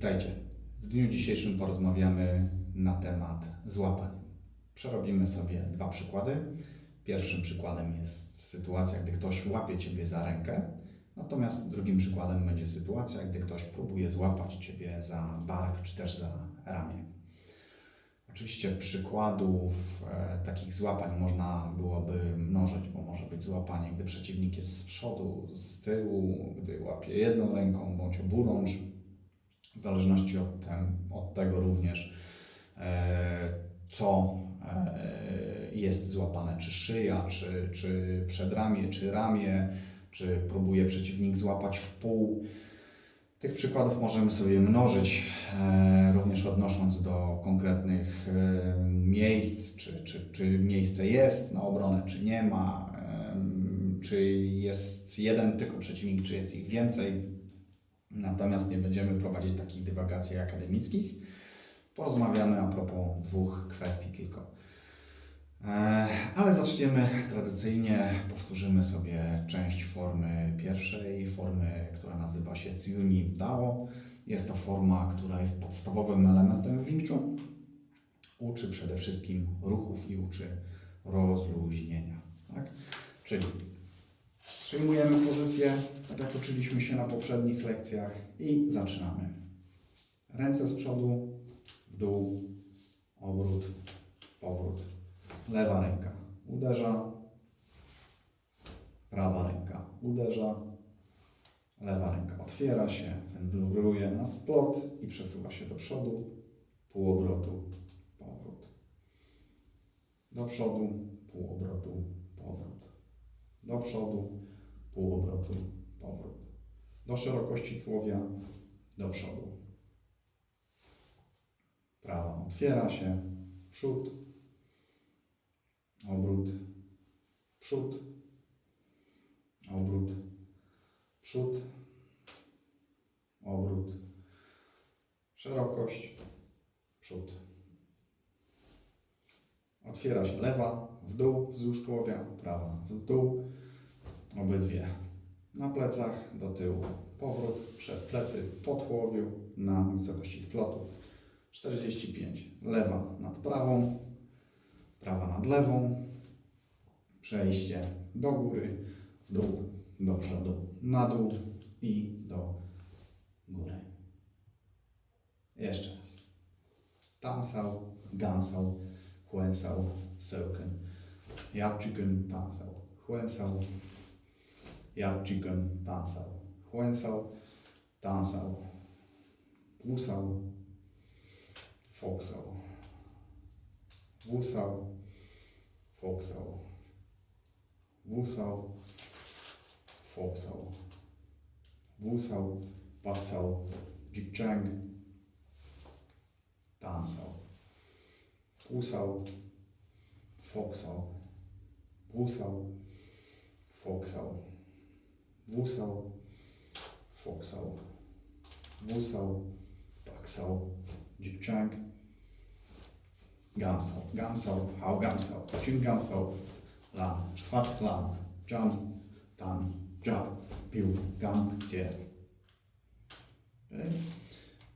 Witajcie. W dniu dzisiejszym porozmawiamy na temat złapań. Przerobimy sobie dwa przykłady. Pierwszym przykładem jest sytuacja, gdy ktoś łapie Ciebie za rękę, natomiast drugim przykładem będzie sytuacja, gdy ktoś próbuje złapać Ciebie za bark czy też za ramię. Oczywiście przykładów e, takich złapań można byłoby mnożyć, bo może być złapanie, gdy przeciwnik jest z przodu, z tyłu, gdy łapie jedną ręką bądź oburącz, w zależności od, tem, od tego również, e, co e, jest złapane, czy szyja, czy, czy przedramię, czy ramię, czy próbuje przeciwnik złapać w pół. Tych przykładów możemy sobie mnożyć, e, również odnosząc do konkretnych miejsc, czy, czy, czy miejsce jest na obronę, czy nie ma, czy jest jeden tylko przeciwnik, czy jest ich więcej. Natomiast nie będziemy prowadzić takich dywagacji akademickich. Porozmawiamy a propos dwóch kwestii tylko. E, Ale zaczniemy tradycyjnie, powtórzymy sobie część formy pierwszej, formy, która nazywa się Siuni Dao. Jest to forma, która jest podstawowym elementem Wing Chun. Uczy przede wszystkim ruchów i uczy rozluźnienia. Tak? Czyli przyjmujemy pozycję, tak jak uczyliśmy się na poprzednich lekcjach i zaczynamy. Ręce z przodu, w dół, obrót, powrót. Lewa ręka uderza, prawa ręka uderza, lewa ręka otwiera się, wędruje na splot i przesuwa się do przodu, pół obrotu, powrót. Do przodu, pół obrotu. Do przodu, pół obrotu, powrót. Do szerokości tułowia, do przodu. Prawa otwiera się, przód, obrót, przód, obrót, przód, obrót, szerokość, przód. Otwiera się lewa, w dół, wzdłuż tułowia, prawa, w dół, obydwie. Na plecach, do tyłu, powrót przez plecy po tułowiu na wysokości splotu. 45. Lewa nad prawą, prawa nad lewą, przejście do góry, w dół, do przodu, na dół i do góry. Jeszcze raz. Tansał, gansał, chłęsał, sełken. Japczyken, tansał, chłęsał, japczyken, tansał, chłęsał, tansał, wusał, foksał, wusał, foksał, wusał, foksał, wusał, paksał, dzikczang, tansał, wusał, foksał, wusał, foksał, wusał, foksał, wusał, paksał, dzikczang, gamsał, gamsał, hał gamsał, czym gamsał, lam, fat lam, jump, tan, jump, pił, gam, gdzie.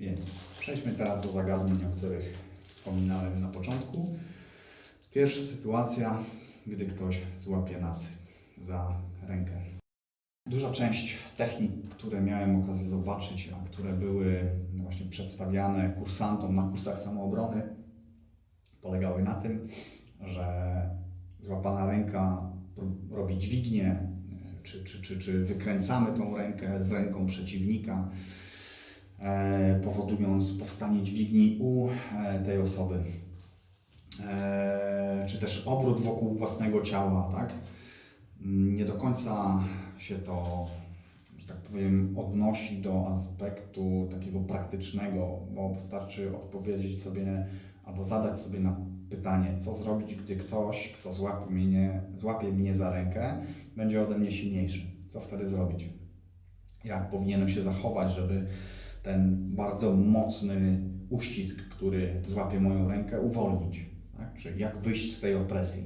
Więc przejdźmy teraz do zagadnień, o których wspominałem na początku. Pierwsza sytuacja, gdy ktoś złapie nas za rękę. Duża część technik, które miałem okazję zobaczyć, a które były właśnie przedstawiane kursantom na kursach samoobrony, polegały na tym, że złapana ręka ro- robi dźwignię, czy, czy, czy, czy wykręcamy tą rękę z ręką przeciwnika, e, powodując powstanie dźwigni u e, tej osoby. E, czy też obrót wokół własnego ciała, tak? Nie do końca się to, że tak powiem, odnosi do aspektu takiego praktycznego, bo wystarczy odpowiedzieć sobie albo zadać sobie na pytanie, co zrobić, gdy ktoś, kto złapie mnie, złapie mnie za rękę, będzie ode mnie silniejszy. Co wtedy zrobić? Jak powinienem się zachować, żeby ten bardzo mocny uścisk, który złapie moją rękę, uwolnić? Tak? Czyli jak wyjść z tej opresji?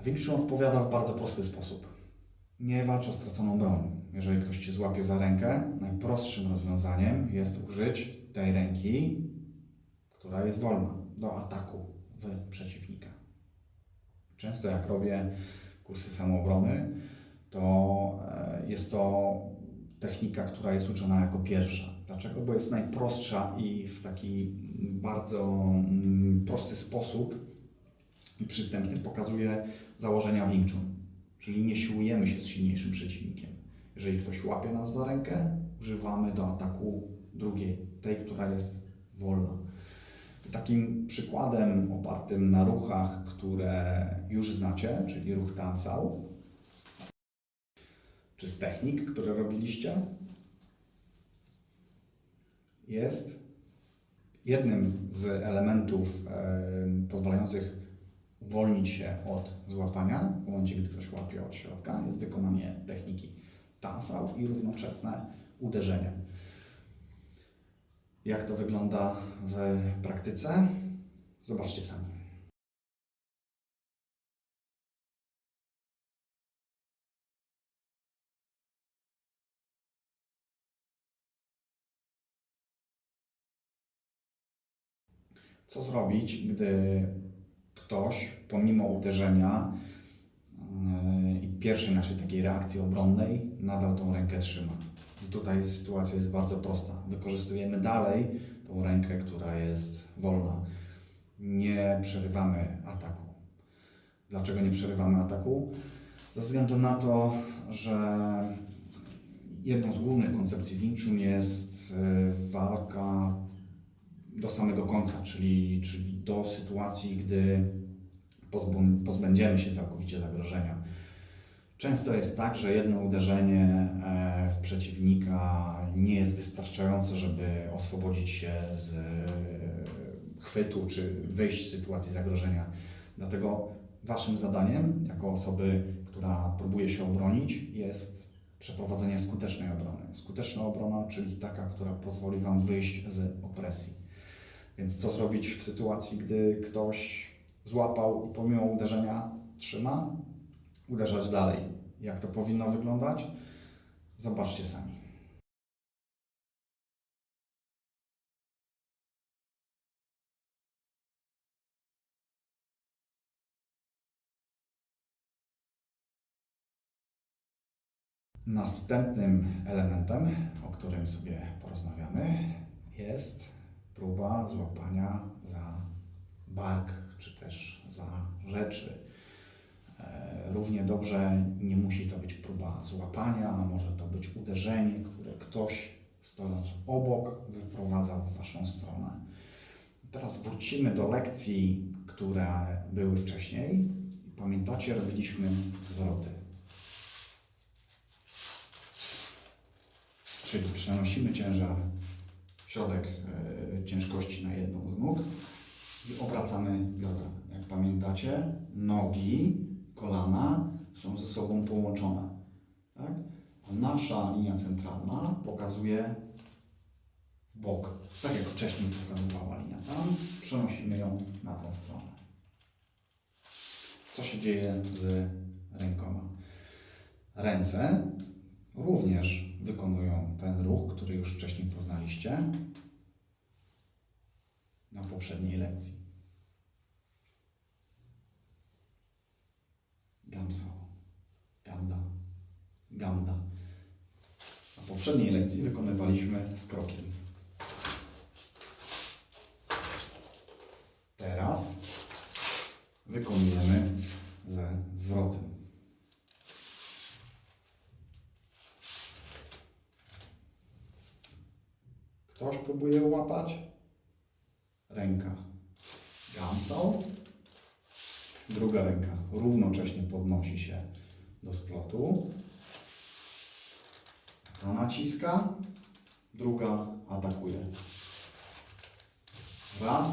A odpowiada w bardzo prosty sposób. Nie walcz o straconą broń. jeżeli ktoś Cię złapie za rękę, najprostszym rozwiązaniem jest użyć tej ręki, która jest wolna do ataku w przeciwnika. Często jak robię kursy samoobrony, to e, jest to technika, która jest uczona jako pierwsza. Dlaczego? Bo jest najprostsza i w taki bardzo prosty sposób i przystępny pokazuje założenia Wing. Czyli nie siłujemy się z silniejszym przeciwnikiem. Jeżeli ktoś łapie nas za rękę, używamy do ataku drugiej, tej, która jest wolna. Takim przykładem opartym na ruchach, które już znacie, czyli ruch tansał, czy z technik, które robiliście, jest jednym z elementów e, pozwalających uwolnić się od złapania w momencie, gdy ktoś łapie od środka, jest wykonanie techniki tansał i równoczesne uderzenie. Jak to wygląda w praktyce? Zobaczcie sami. Co zrobić, gdy ktoś pomimo uderzenia yy, i pierwszej naszej takiej reakcji obronnej nadal tą rękę trzyma? I tutaj sytuacja jest bardzo prosta. Wykorzystujemy dalej tą rękę, która jest wolna. Nie przerywamy ataku. Dlaczego nie przerywamy ataku? Ze względu na to, że jedną z głównych koncepcji Wing jest yy, walka do samego końca, czyli, czyli do sytuacji, gdy pozbędziemy się całkowicie zagrożenia. Często jest tak, że jedno uderzenie e, w przeciwnika nie jest wystarczające, żeby oswobodzić się z e, chwytu czy wyjść z sytuacji zagrożenia. Dlatego Waszym zadaniem, jako osoby, która próbuje się obronić, jest przeprowadzenie skutecznej obrony. Skuteczna obrona, czyli taka, która pozwoli Wam wyjść z opresji. Więc co zrobić w sytuacji, gdy ktoś złapał i pomimo uderzenia trzyma? Uderzać dalej. Jak to powinno wyglądać? Zobaczcie sami. Następnym elementem, o którym sobie porozmawiamy, jest próba złapania za bark, czy też za rzeczy. E, Równie dobrze nie musi to być próba złapania, a może to być uderzenie, które ktoś stojąc obok wyprowadza w Waszą stronę. Teraz wrócimy do lekcji, które były wcześniej. Pamiętacie, robiliśmy zwroty. Czyli przenosimy ciężar środek e, ciężkości na jedną z nóg i obracamy biodra. Jak pamiętacie, nogi, kolana są ze sobą połączone. Tak? A nasza linia centralna pokazuje bok, tak jak wcześniej pokazywała linia tam, przenosimy ją na tą stronę. Co się dzieje z rękoma? Ręce również wykonują ten ruch, który już wcześniej poznaliście na poprzedniej lekcji. Gamsa, ganda, ganda. Na poprzedniej lekcji wykonywaliśmy z krokiem. Teraz wykonujemy ze zwrotem. Ktoś próbuje łapać. Ręka gamsą. Druga ręka równocześnie podnosi się do splotu. Ta naciska. Druga atakuje. Raz,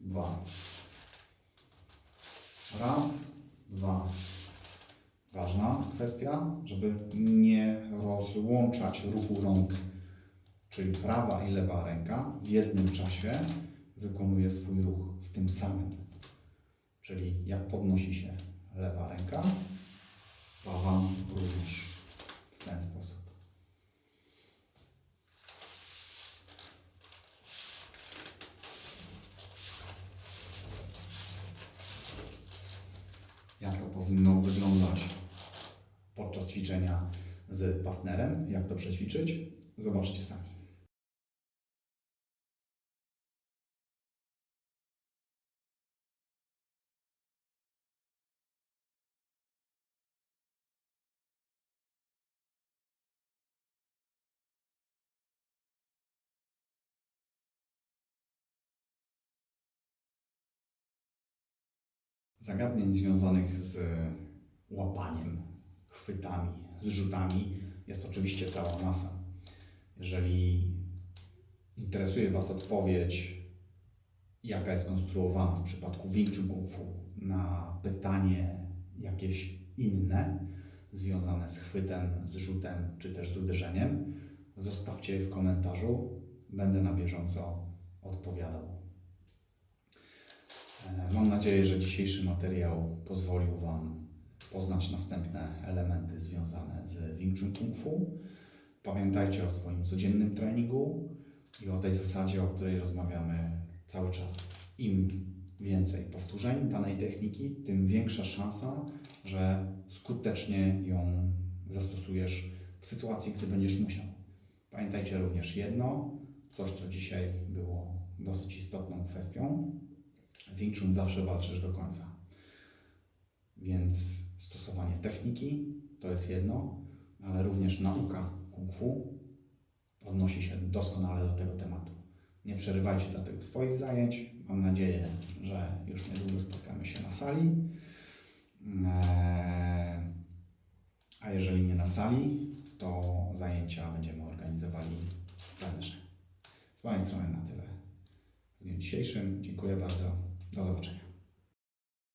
dwa. Raz, dwa. Ważna kwestia, żeby nie rozłączać ruchu rąk czyli prawa i lewa ręka w jednym czasie wykonuje swój ruch w tym samym. Czyli jak podnosi się lewa ręka, prawa również w ten sposób. Jak to powinno wyglądać podczas ćwiczenia z partnerem, jak to przećwiczyć, zobaczcie sami. Zagadnień związanych z łapaniem, chwytami, zrzutami jest oczywiście cała masa. Jeżeli interesuje Was odpowiedź, jaka jest konstruowana w przypadku Wing Chun Kung Fu na pytanie jakieś inne, związane z chwytem, zrzutem czy też z uderzeniem, zostawcie w komentarzu. Będę na bieżąco odpowiadał. E, Mam nadzieję, że dzisiejszy materiał pozwolił Wam poznać następne elementy związane z Wing Chun Kung Fu. Pamiętajcie o swoim codziennym treningu i o tej zasadzie, o której rozmawiamy cały czas. Im więcej powtórzeń danej techniki, tym większa szansa, że skutecznie ją zastosujesz w sytuacji, gdy będziesz musiał. Pamiętajcie również jedno, coś co dzisiaj było dosyć istotną kwestią. W zawsze walczysz do końca. Więc stosowanie techniki to jest jedno, ale również nauka kung fu odnosi się doskonale do tego tematu. Nie przerywajcie dlatego swoich zajęć. Mam nadzieję, że już niedługo spotkamy się na sali. Eee, A jeżeli nie na sali, to zajęcia będziemy organizowali w. Z mojej strony na tyle w dniu dzisiejszym. Dziękuję bardzo. Do zobaczenia.